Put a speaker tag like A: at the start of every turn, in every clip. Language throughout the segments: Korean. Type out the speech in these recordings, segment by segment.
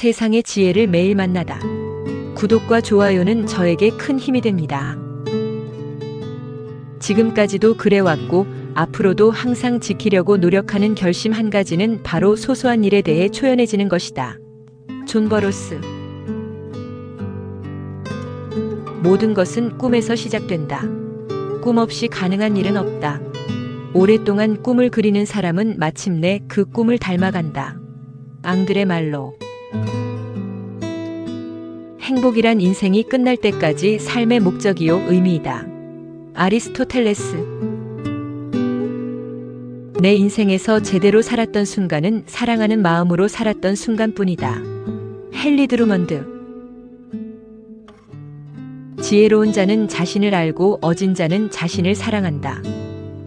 A: 세상의 지혜를 매일 만나다. 구독과 좋아요는 저에게 큰 힘이 됩니다. 지금까지도 그래왔고 앞으로도 항상 지키려고 노력하는 결심 한 가지는 바로 소소한 일에 대해 초연해지는 것이다. 존 버로스 모든 것은 꿈에서 시작된다. 꿈 없이 가능한 일은 없다. 오랫동안 꿈을 그리는 사람은 마침내 그 꿈을 닮아간다. 앙드레 말로 행복이란 인생이 끝날 때까지 삶의 목적이요 의미이다. 아리스토텔레스 내 인생에서 제대로 살았던 순간은 사랑하는 마음으로 살았던 순간뿐이다. 헨리 드루먼드 지혜로운 자는 자신을 알고 어진 자는 자신을 사랑한다.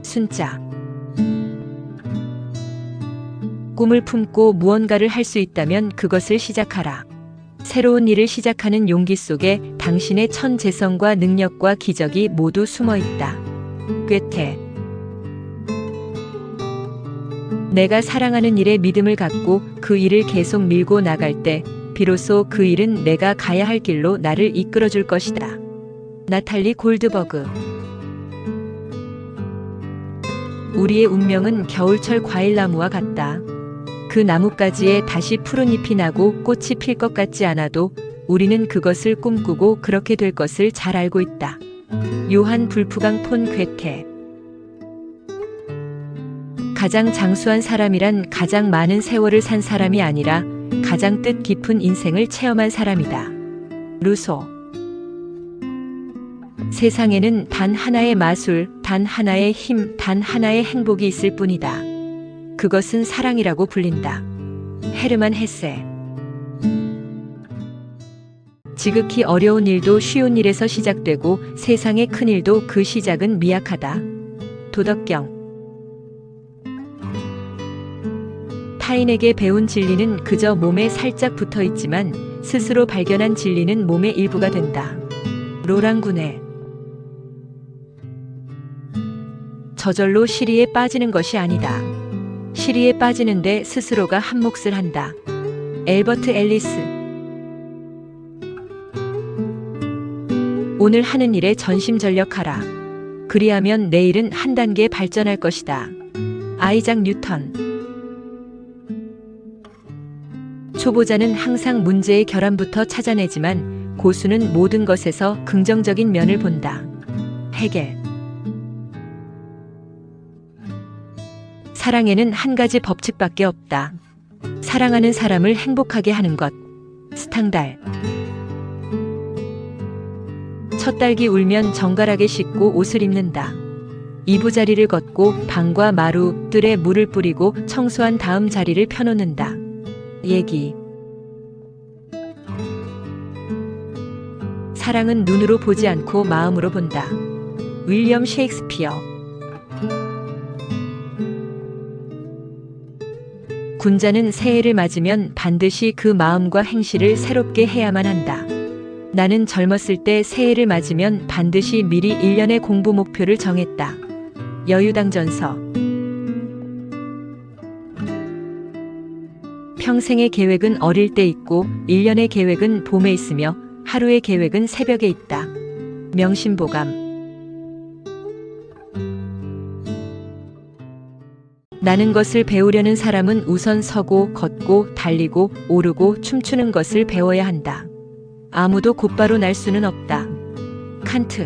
A: 순자 꿈을 품고 무언가를 할 수 있다면 그것을 시작하라. 새로운 일을 시작하는 용기 속에 당신의 천재성과 능력과 기적이 모두 숨어 있다. 꿰테 내가 사랑하는 일에 믿음을 갖고 그 일을 계속 밀고 나갈 때 비로소 그 일은 내가 가야 할 길로 나를 이끌어 줄 것이다. 나탈리 골드버그 우리의 운명은 겨울철 과일나무와 같다. 그 나뭇가지에 다시 푸른 잎이 나고 꽃이 필 것 같지 않아도 우리는 그것을 꿈꾸고 그렇게 될 것을 잘 알고 있다. 요한 불프강 폰 괴테 가장 장수한 사람이란 가장 많은 세월을 산 사람이 아니라 가장 뜻 깊은 인생을 체험한 사람이다. 루소 세상에는 단 하나의 마술, 단 하나의 힘, 단 하나의 행복이 있을 뿐이다. 그것은 사랑이라고 불린다. 헤르만 헤세 지극히 어려운 일도 쉬운 일에서 시작되고 세상의 큰 일도 그 시작은 미약하다. 도덕경 타인에게 배운 진리는 그저 몸에 살짝 붙어 있지만 스스로 발견한 진리는 몸의 일부가 된다. 로랑군의 저절로 시리에 빠지는 것이 아니다. 시리에 빠지는데 스스로가 한 몫을 한다. 엘버트 앨리스 오늘 하는 일에 전심전력하라. 그리하면 내일은 한 단계 발전할 것이다. 아이작 뉴턴 초보자는 항상 문제의 결함부터 찾아내지만 고수는 모든 것에서 긍정적인 면을 본다. 해겔 사랑에는 한 가지 법칙밖에 없다. 사랑하는 사람을 행복하게 하는 것. 스탕달. 첫 딸기 울면 정갈하게 씻고 옷을 입는다. 이부자리를 걷고 방과 마루, 뜰에 물을 뿌리고 청소한 다음 자리를 펴놓는다. 얘기. 사랑은 눈으로 보지 않고 마음으로 본다. 윌리엄 셰익스피어. 군자는 새해를 맞으면 반드시 그 마음과 행실을 새롭게 해야만 한다. 나는 젊었을 때 새해를 맞으면 반드시 미리 1년의 공부 목표를 정했다. 여유당전서 평생의 계획은 어릴 때 있고 1년의 계획은 봄에 있으며 하루의 계획은 새벽에 있다. 명심보감 나는 것을 배우려는 사람은 우선 서고 걷고 달리고 오르고 춤추는 것을 배워야 한다. 아무도 곧바로 날 수는 없다. 칸트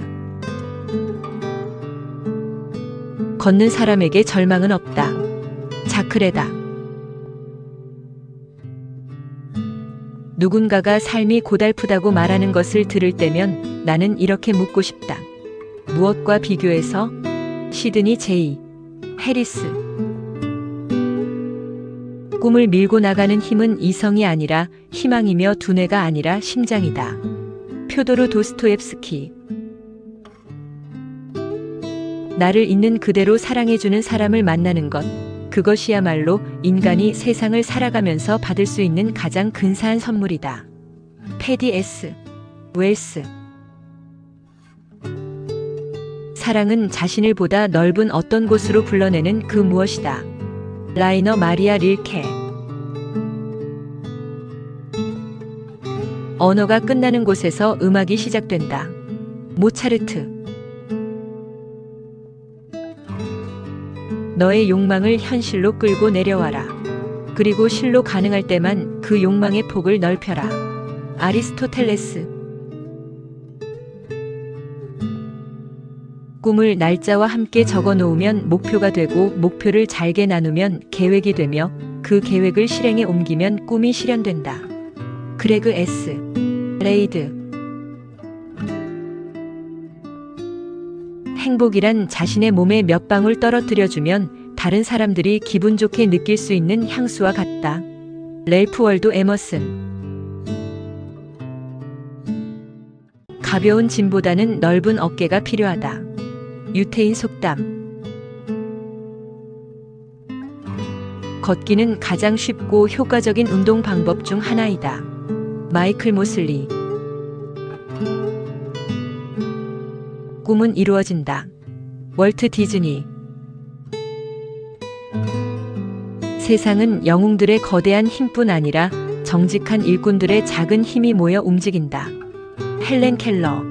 A: 걷는 사람에게 절망은 없다. 자크레다 누군가가 삶이 고달프다고 말하는 것을 들을 때면 나는 이렇게 묻고 싶다. 무엇과 비교해서? 시드니 제이 해리스 꿈을 밀고 나가는 힘은 이성이 아니라 희망이며 두뇌가 아니라 심장이다. 표도르 도스토옙스키 나를 있는 그대로 사랑해주는 사람을 만나는 것. 그것이야말로 인간이 세상을 살아가면서 받을 수 있는 가장 근사한 선물이다. 페디 S. 웰스 사랑은 자신을 보다 넓은 어떤 곳으로 불러내는 그 무엇이다. 라이너 마리아 릴케 언어가 끝나는 곳에서 음악이 시작된다. 모차르트. 너의 욕망을 현실로 끌고 내려와라. 그리고 실로 가능할 때만 그 욕망의 폭을 넓혀라. 아리스토텔레스. 꿈을 날짜와 함께 적어 놓으면 목표가 되고 목표를 잘게 나누면 계획이 되며 그 계획을 실행에 옮기면 꿈이 실현된다. 그레그 S. 레이드. 행복이란 자신의 몸에 몇 방울 떨어뜨려주면 다른 사람들이 기분 좋게 느낄 수 있는 향수와 같다. 렐프 월도 에머슨. 가벼운 짐보다는 넓은 어깨가 필요하다. 유태인 속담. 걷기는 가장 쉽고 효과적인 운동 방법 중 하나이다. 마이클 모슬리. 꿈은 이루어진다. 월트 디즈니. 세상은 영웅들의 거대한 힘뿐 아니라 정직한 일꾼들의 작은 힘이 모여 움직인다. 헬렌 켈러.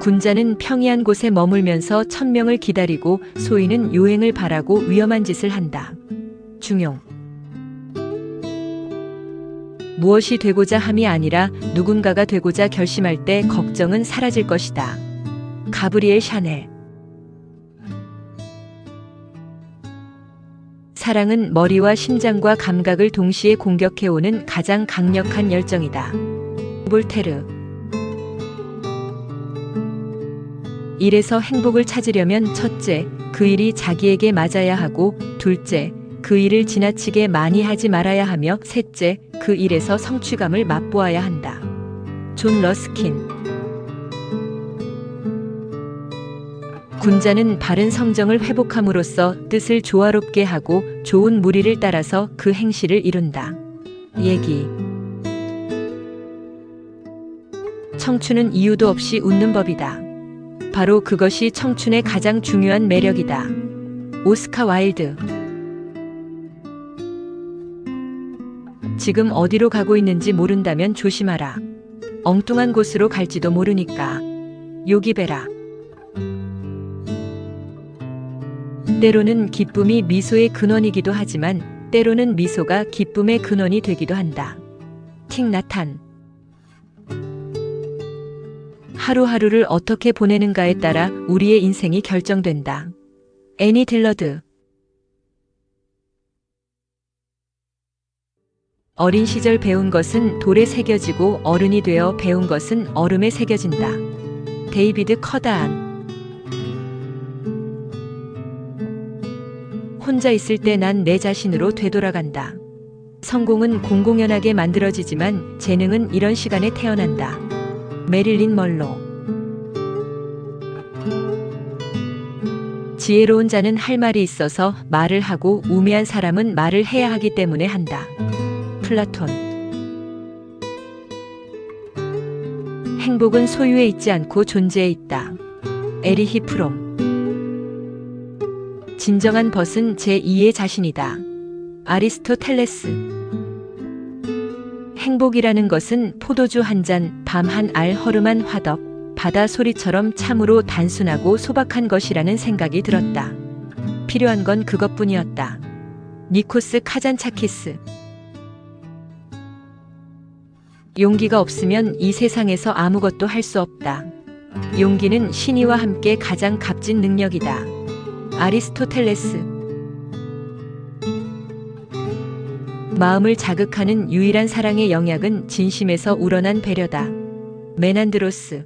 A: 군자는 평이한 곳에 머물면서 천명을 기다리고 소인은 요행을 바라고 위험한 짓을 한다. 중용. 무엇이 되고자 함이 아니라 누군가가 되고자 결심할 때 걱정은 사라질 것이다. 가브리엘 샤넬. 사랑은 머리와 심장과 감각을 동시에 공격해오는 가장 강력한 열정이다. 볼테르. 일에서 행복을 찾으려면 첫째, 그 일이 자기에게 맞아야 하고, 둘째, 그 일을 지나치게 많이 하지 말아야 하며, 셋째, 그 일에서 성취감을 맛보아야 한다. 존 러스킨. 군자는 바른 성정을 회복함으로써 뜻을 조화롭게 하고 좋은 무리를 따라서 그 행실을 이룬다. 얘기. 청춘은 이유도 없이 웃는 법이다. 바로 그것이 청춘의 가장 중요한 매력이다. 오스카 와일드. 지금 어디로 가고 있는지 모른다면 조심하라. 엉뚱한 곳으로 갈지도 모르니까. 요기베라. 때로는 기쁨이 미소의 근원이기도 하지만 때로는 미소가 기쁨의 근원이 되기도 한다. 틱 나탄. 하루하루를 어떻게 보내는가에 따라 우리의 인생이 결정된다. 애니 딜러드. 어린 시절 배운 것은 돌에 새겨지고 어른이 되어 배운 것은 얼음에 새겨진다. 데이비드 커다안. 혼자 있을 때 난 내 자신으로 되돌아간다. 성공은 공공연하게 만들어지지만 재능은 이런 시간에 태어난다. 메릴린 멀로. 지혜로운 자는 할 말이 있어서 말을 하고 우매한 사람은 말을 해야 하기 때문에 한다. 플라톤. 행복은 소유에 있지 않고 존재에 있다. 에리히 프롬. 진정한 벗은 제2의 자신이다. 아리스토텔레스. 행복이라는 것은 포도주 한 잔, 밤 한 알 허름한 화덕, 바다 소리처럼 참으로 단순하고 소박한 것이라는 생각이 들었다. 필요한 건 그것뿐이었다. 니코스 카잔차키스. 용기가 없으면 이 세상에서 아무것도 할 수 없다. 용기는 신의와 함께 가장 값진 능력이다. 아리스토텔레스 마음을 자극하는 유일한 사랑의 영약은 진심에서 우러난 배려다. 메난드로스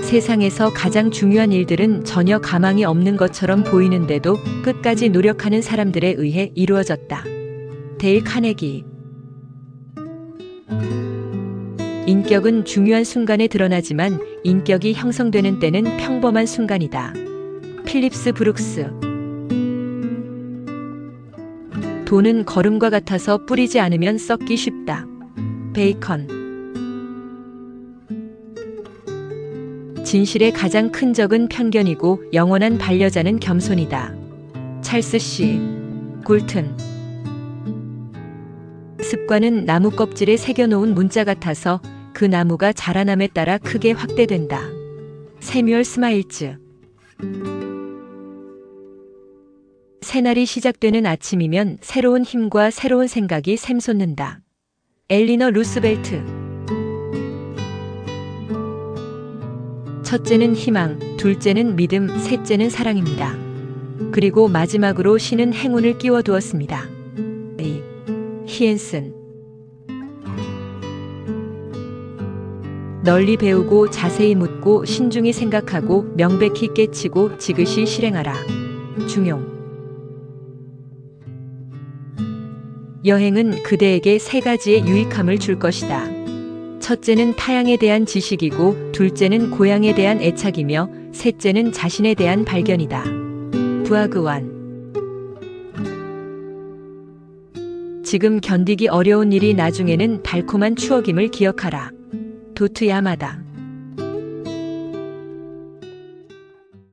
A: 세상에서 가장 중요한 일들은 전혀 가망이 없는 것처럼 보이는데도 끝까지 노력하는 사람들에 의해 이루어졌다. 데일 카네기 인격은 중요한 순간에 드러나지만 인격이 형성되는 때는 평범한 순간이다. 필립스 브룩스 돈은 걸음과 같아서 뿌리지 않으면 썩기 쉽다. 베이컨 진실의 가장 큰 적은 편견이고 영원한 반려자는 겸손이다. 찰스 씨, 골튼 습관은 나무 껍질에 새겨놓은 문자 같아서 그 나무가 자라남에 따라 크게 확대된다. 세뮤얼 스마일즈 새날이 시작되는 아침이면 새로운 힘과 새로운 생각이 샘솟는다. 엘리너 루스벨트 첫째는 희망, 둘째는 믿음, 셋째는 사랑입니다. 그리고 마지막으로 신은 행운을 끼워두었습니다. A. 히엔슨 널리 배우고 자세히 묻고 신중히 생각하고 명백히 깨치고 지그시 실행하라. 중용 여행은 그대에게 세 가지의 유익함을 줄 것이다. 첫째는 타향에 대한 지식이고, 둘째는 고향에 대한 애착이며, 셋째는 자신에 대한 발견이다. 부하그완 지금 견디기 어려운 일이 나중에는 달콤한 추억임을 기억하라. 도트 야마다